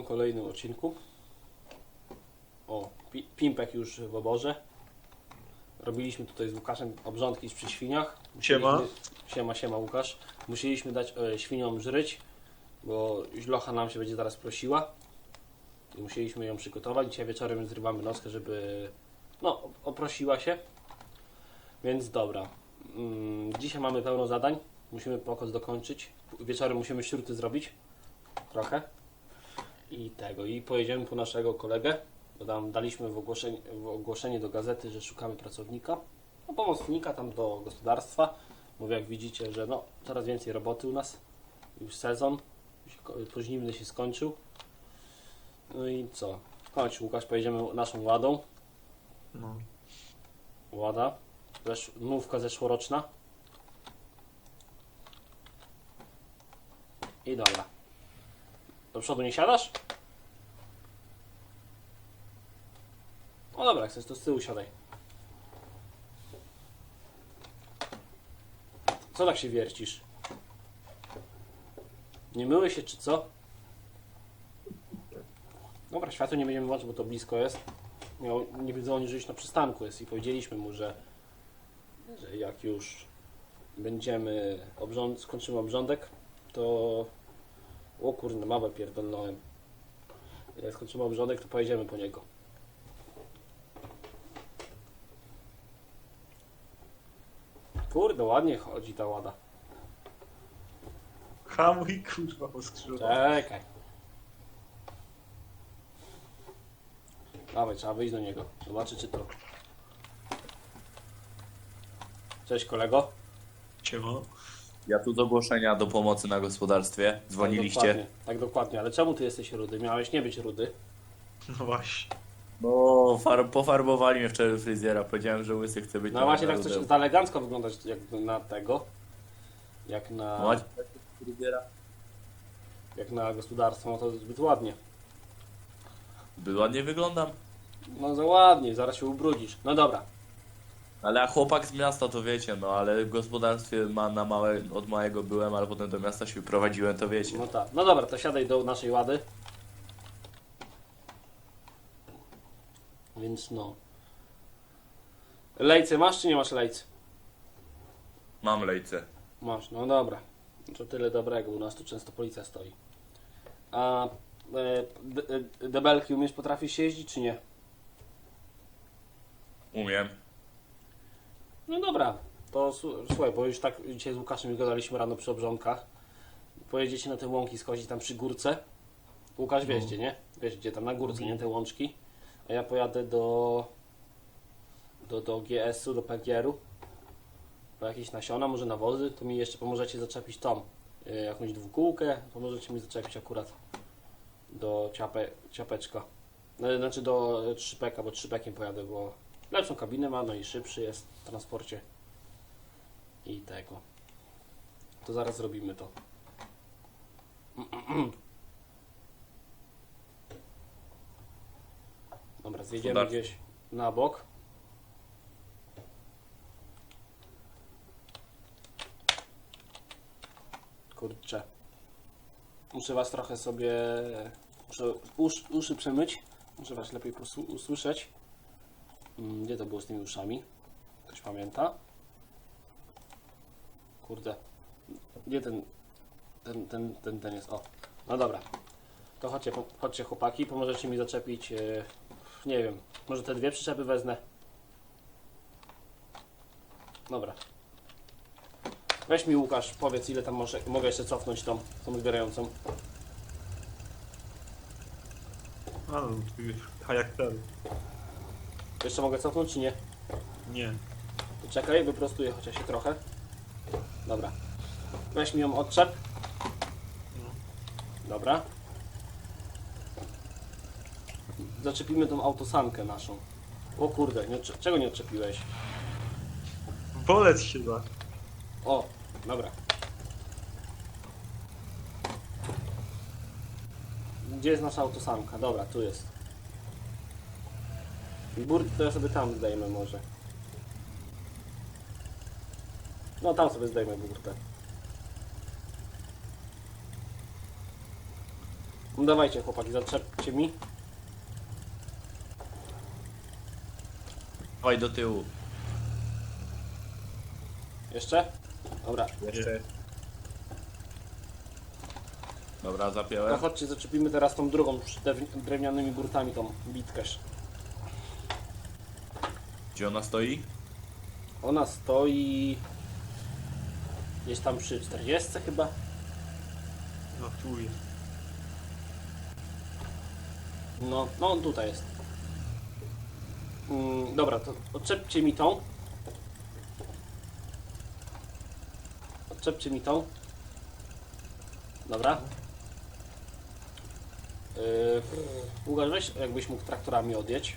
W kolejnym odcinku. O, pi- Pimpek już w oborze. Robiliśmy tutaj z Łukaszem obrządki przy świniach. Siema. Siema, siema Łukasz. Musieliśmy dać e, świniom żryć, bo źlocha nam się będzie zaraz prosiła. I musieliśmy ją przygotować. Dzisiaj wieczorem zrywamy noskę, żeby no, oprosiła się. Więc dobra. Mm, dzisiaj mamy pełno zadań. Musimy pokos dokończyć. Wieczorem musimy śruty zrobić. Trochę. I tego. I pojedziemy po naszego kolegę. Bo tam daliśmy w ogłoszenie, w ogłoszenie do gazety, że szukamy pracownika. No, pomocnika tam do gospodarstwa. Mówię, jak widzicie, że no, coraz więcej roboty u nas. Już sezon. Pożniwny się skończył. No i co? Chodź Łukasz, pojedziemy naszą ładą. No. Łada. Zesz, nówka zeszłoroczna. I dobra. Do przodu nie siadasz? No dobra, chcesz to z tyłu siadaj. Co tak się wiercisz? Nie myły się czy co? Dobra, światło nie będziemy włączyć, bo to blisko jest. Miał, nie wiedzą oni, że już na przystanku jest i powiedzieliśmy mu, że, że jak już będziemy obrząd, skończymy obrządek, to o kurde, mapę pierdolnąłem. Jak skończymy obrządek, to pojedziemy po niego. Kurde, ładnie chodzi ta łada. Hamuj kurwa poskrzyżował. Czekaj. Dawaj, trzeba wyjść do niego. Zobaczyć, czy to. Cześć kolego. Ciema. Ja tu z ogłoszenia do pomocy na gospodarstwie. Tak Dzwoniliście. dokładnie, tak dokładnie, ale czemu ty jesteś rudy? Miałeś nie być rudy. No właśnie. No, far pofarbowali mnie wczoraj fryzjera. Powiedziałem, że łysy chce być. No właśnie tak chcesz za elegancko wyglądać jak na tego. Jak na, Macie fryzjera? jak na gospodarstwo, no to zbyt ładnie. By ładnie wyglądam. No za ładnie, zaraz się ubrudzisz. No dobra. Ale jak chłopak z miasta to wiecie, no ale w gospodarstwie ma na małe, od małego byłem, ale potem do miasta się prowadziłem, to wiecie. No tak. No dobra, to siadaj do naszej łady. Więc no. Lejce masz czy nie masz lejcy? Mam lejce. Masz, no dobra. To tyle dobrego, u nas tu często policja stoi. A e, de, e, debelki umiesz, potrafisz jeździć czy nie? Umiem. No dobra, to słuchaj, bo już tak dzisiaj z Łukaszem gadaliśmy rano przy obrządkach. Pojedziecie na te łąki skodzić tam przy górce. Łukasz wiesz gdzie, nie? Wiesz gdzie, tam na górce, nie? Te łączki. A ja pojadę do do, do GS-u, do PGR-u po jakieś nasiona, może nawozy, to mi jeszcze pomożecie zaczepić tą y, jakąś dwukółkę, pomożecie mi zaczepić akurat do ciapę, ciapeczka. No, Znaczy do trzypeka, bo trzypekiem pojadę, bo lepszą kabinę ma, no i szybszy jest w transporcie. I tego. To zaraz zrobimy to. Dobra, zjedziemy gdzieś na bok. Kurczę. Muszę was trochę sobie. Muszę usz, uszy przemyć. Muszę was lepiej usłyszeć. Mm, Gdzie to było z tymi uszami? Ktoś pamięta? Kurde. Gdzie ten. Ten, ten, ten, ten jest. O. No dobra. To chodźcie, chodźcie chłopaki, pomożecie mi zaczepić. e, nie wiem. Może te dwie przyczepy wezmę. Dobra. Weź mi Łukasz, powiedz ile tam może, mogę jeszcze cofnąć tą, tą zbierającą. A już charaktery. Jeszcze mogę cofnąć czy nie? Nie. Czekaj, wyprostuję chociaż się trochę. Dobra. Weź mi ją odczep. Dobra. Zaczepimy tą autosankę naszą. O kurde, nie, odcze- czego nie odczepiłeś? Bolec się da. O, dobra. Gdzie jest nasza autosanka? Dobra, tu jest. Burty to ja sobie tam zdejmę może. No tam sobie zdejmę burtę. No dawajcie chłopaki, zaczepcie mi. Dawaj do tyłu. Jeszcze? Dobra. Jeszcze. Dobra, zapiąłem. chodźcie, zaczepimy teraz tą drugą drewnianymi burtami tą bitkę. Gdzie ona stoi? Ona stoi gdzieś tam przy 40 chyba. No tu jest. No, no on tutaj jest. Mm, dobra, to odczepcie mi tą. Odczepcie mi tą. Dobra. Yy, Łukasz, weź jakbyś mógł traktorami odjeć.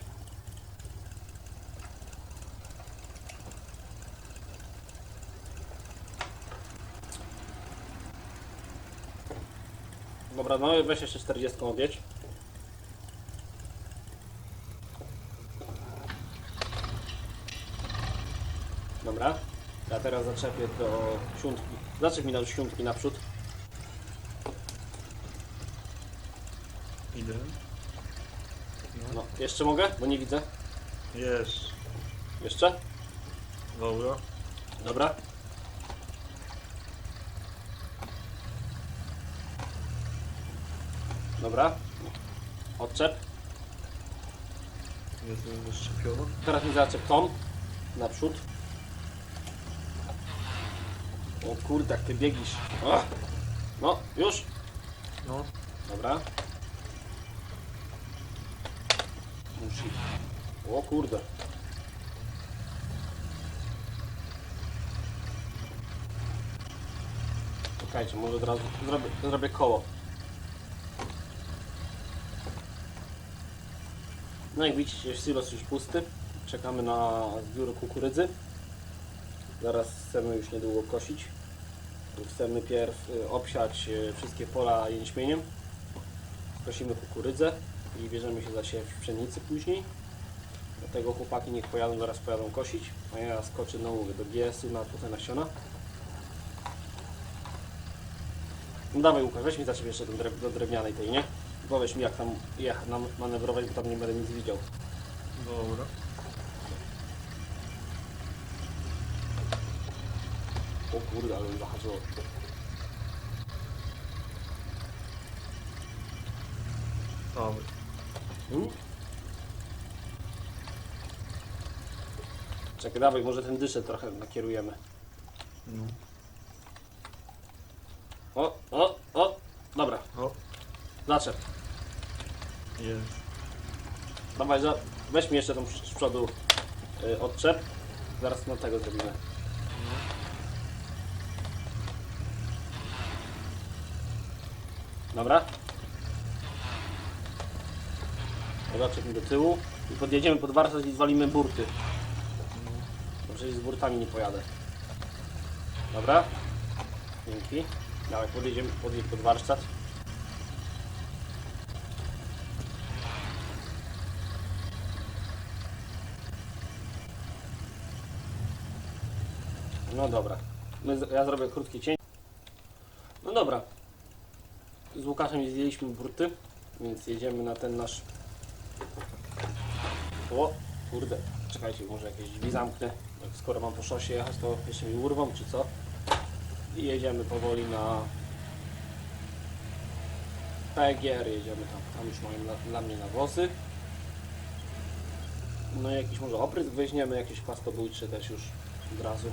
Dobra, no weź jeszcze 40 odjedź. Dobra. Ja teraz zaczepię do siódmki. Zaczep mi na siódmki naprzód. Idę. No, jeszcze mogę? Bo nie widzę. Jest. Jeszcze? Dobra. Dobra. Dobra. Odczep. Jest zaszczepiona. Teraz mi zaczep tą. Naprzód. O kurde, jak ty biegisz. O! No, już. No. Dobra. Musi. O kurde. Czekajcie, może od razu zrobię, zrobię koło. No jak widzicie, silos już pusty. Czekamy na zbiór kukurydzy. Zaraz chcemy już niedługo kosić. Chcemy pierw y, obsiać y, wszystkie pola jęczmieniem. Kosimy kukurydzę i bierzemy się za siew pszenicy później. Dlatego chłopaki niech pojadą, zaraz pojadą kosić, a ja skoczę no mówię, do GS-u na płotę nasiona. No dawaj Łukasz, weź mi za ciebie jeszcze do drewnianej tej, nie? Powiedz mi jak tam jechać, nam manewrować, bo tam nie będę nic widział. Dobra. O kurde, ale mi zahaczyło. Dawaj. Hmm? Czekaj, dawaj, może ten dyszę trochę nakierujemy. No. O, o, o, dobra, O. zaczep. Jest. Dawaj, za, weź mi jeszcze tą z przodu y, odczep. Zaraz na tego zrobimy. Dobra. Zaczep mi do tyłu i podjedziemy pod warsztat i zwalimy burty. Bo przecież z burtami nie pojadę. Dobra. Dzięki. Dawaj, podjedziemy podjedź pod warsztat. No dobra. My, ja zrobię krótki cień. No dobra. Z Łukaszem zdjęliśmy burty, więc jedziemy na ten nasz... O, kurde. Czekajcie, może jakieś drzwi zamknę. Skoro mam po szosie jechać, to jeszcze mi urwą, czy co? I jedziemy powoli na... PGR jedziemy tam. Tam już mają dla, dla mnie nawozy. No i jakiś może oprysk weźmiemy, jakieś płastobójcze też już od razu.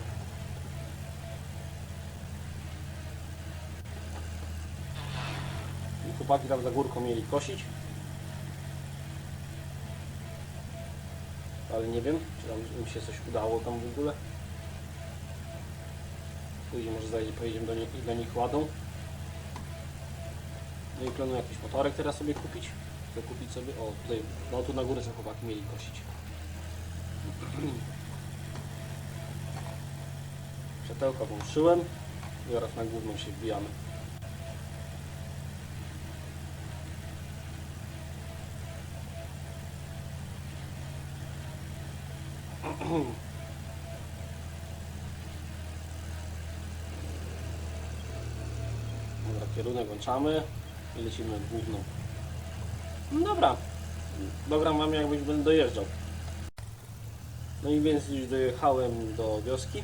Chłopaki tam za górką mieli kosić. Ale nie wiem, czy tam im się coś udało tam w ogóle. Później może zajdzie, pojedziemy do, nie, do nich ładą. No i planuję jakiś motorek teraz sobie kupić. Chcę kupić sobie, o tutaj, no tu na górze są chłopaki mieli kosić. Światełka włączyłem i teraz na główną się wbijamy. Dobra, kierunek włączamy i lecimy główną. No dobra. Dogram wam jakbyś będę dojeżdżał. No i więc już dojechałem do wioski.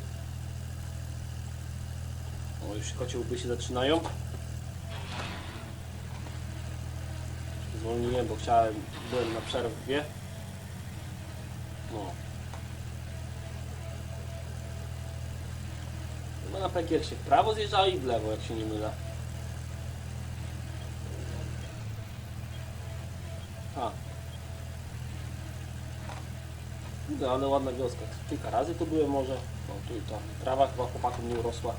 O, już kociołby się zaczynają. Zwolniłem, bo chciałem, byłem na przerwie. No. Chyba na PGR się w prawo zjeżdżało i w lewo, jak się nie mylę. A. Kurde, ale ładna wioska. Kilka razy tu byłem może. No tu i to. Trawa chyba chłopakom nie urosła.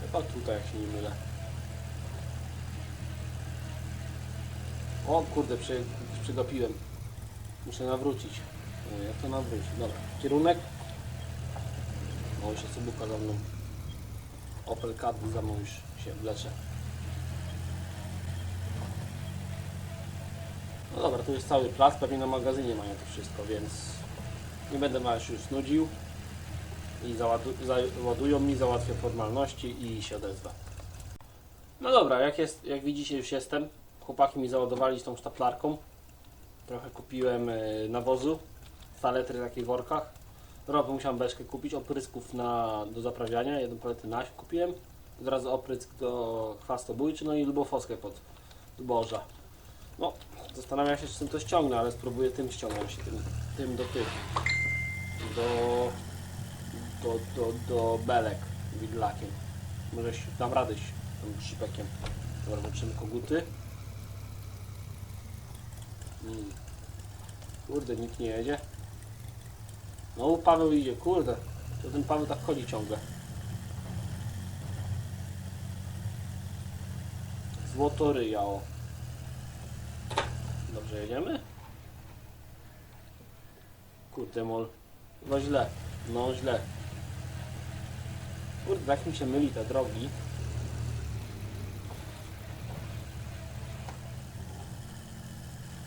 Chyba tutaj, jak się nie mylę. O kurde, przy, przygapiłem. Muszę nawrócić. No, jak to nawrócić? Dobra. Kierunek. O, jeszcze Subuka za mną. Opel Kaddy za mną już się wlecze. No dobra, tu jest cały plac, pewnie na magazynie mają to wszystko, więc nie będę was już nudził. I załadu- załadują mi, załatwię formalności i się odezwę. No dobra, jak, jest, jak widzicie już jestem. Chłopaki mi załadowali z tą sztaplarką. Trochę kupiłem y, nawozu, saletry w takich workach. Rowy musiałem beczkę kupić, oprysków na, do zaprawiania, jedną paletę naś kupiłem. Od razu oprysk do chwastobójczy, no i lubofoskę pod zboża. No, zastanawiam się, czy tym to ściągnę, ale spróbuję tym ściągnąć, tym, tym do tych. Do, do, do, do belek widlakiem. Może dam radę tym szypekiem. Dobra, włączymy koguty. Mm. Kurde, nikt nie jedzie. No, Paweł idzie, kurde. To ten Paweł tak chodzi ciągle. Złotoryja, o. Dobrze, jedziemy? Kurde, mol. Chyba źle. No, źle. Kurde, jak mi się myli te drogi.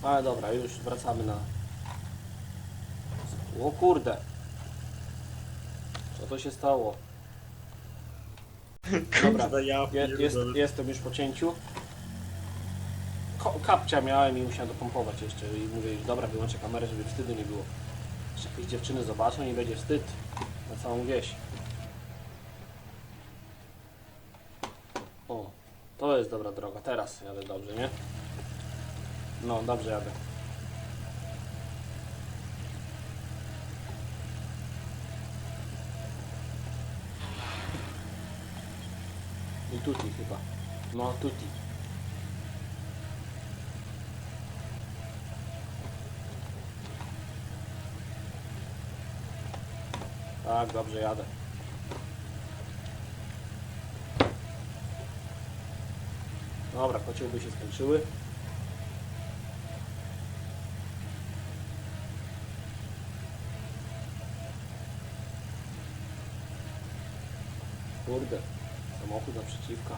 Ale dobra, już wracamy na... O kurde. Co to się stało? Dobra, ja je, jest, jestem już po cięciu. Ko kapcia miałem i musiałem dopompować jeszcze i mówię już dobra, wyłączę kamerę, żeby wstydu nie było. Jeszcze jakieś dziewczyny zobaczą i będzie wstyd na całą wieś. O, to jest dobra droga, teraz jadę dobrze, nie? No, dobrze jadę. Tutti chyba. No, tutti. Tak, dobrze jadę. Dobra, kociołby się skończyły. Kurde, samochód naprzeciwka.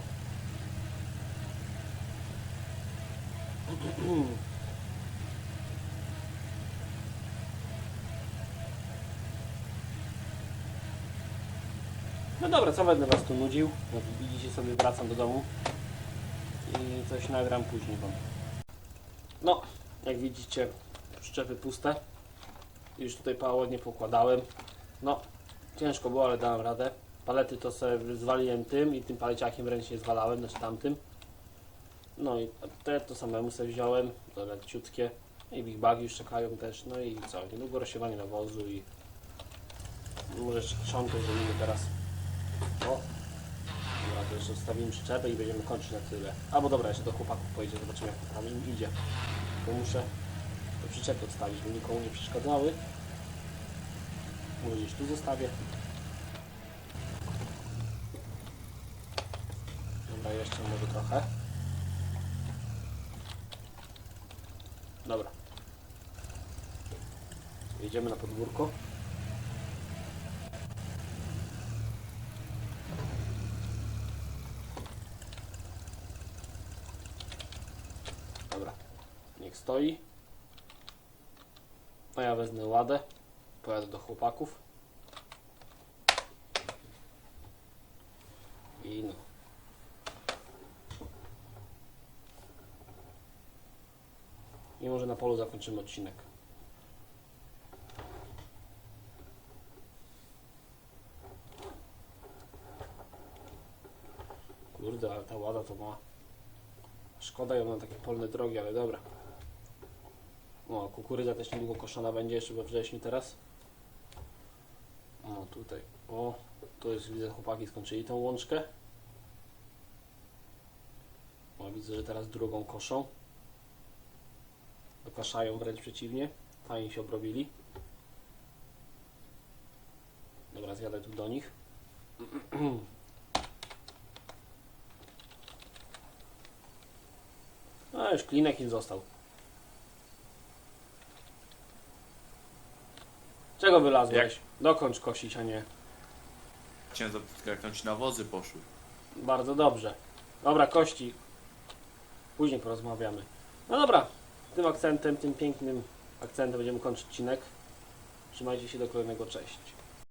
No dobra, co będę was tu nudził? Jak widzicie sobie wracam do domu i coś nagram później wam. No, jak widzicie, szczepy puste. Już tutaj pałodnie pokładałem. No, ciężko było, ale dałem radę. Palety to sobie zwaliłem tym i tym paleciakiem ręcznie zwalałem, znaczy tamtym. No i te to samemu sobie wziąłem, to leciutkie. I big bagi już czekają też, no i co, niedługo rozsiewanie nawozu i może jeszcze kiszonkę zrobimy teraz. O! Dobra, to jeszcze wstawimy przyczepę i będziemy kończyć na tyle. Albo dobra, jeszcze do chłopaków pojedzie, zobaczymy jak to tam im idzie. Bo muszę te przyczepy odstawić, by nikomu nie przeszkadzały. Może gdzieś tu zostawię. Dobra, jeszcze może trochę. Dobra. Jedziemy na podwórko. Dobra. Niech stoi. A ja wezmę ładę. Pojadę do chłopaków. I no. I może na polu zakończymy odcinek. Kurde, ale ta łada to ma. Szkoda ją na takie polne drogi, ale dobra. O, kukurydza też niedługo koszona będzie, jeszcze we wrześniu teraz. O, tutaj. O, tu jest, widzę, chłopaki skończyli tą łączkę. O, widzę, że teraz drugą koszą. Dokaszają wręcz przeciwnie. Fajnie się obrobili. Dobra, zjadę tu do nich. A już klinek im został. Czego wylazłeś? Dokończ kosić, a nie. Chciałem zapytać, jak tam ci nawozy poszły. Bardzo dobrze. Dobra, kości. Później porozmawiamy. No dobra, tym akcentem, tym pięknym akcentem będziemy kończyć odcinek. Trzymajcie się do kolejnego, cześć.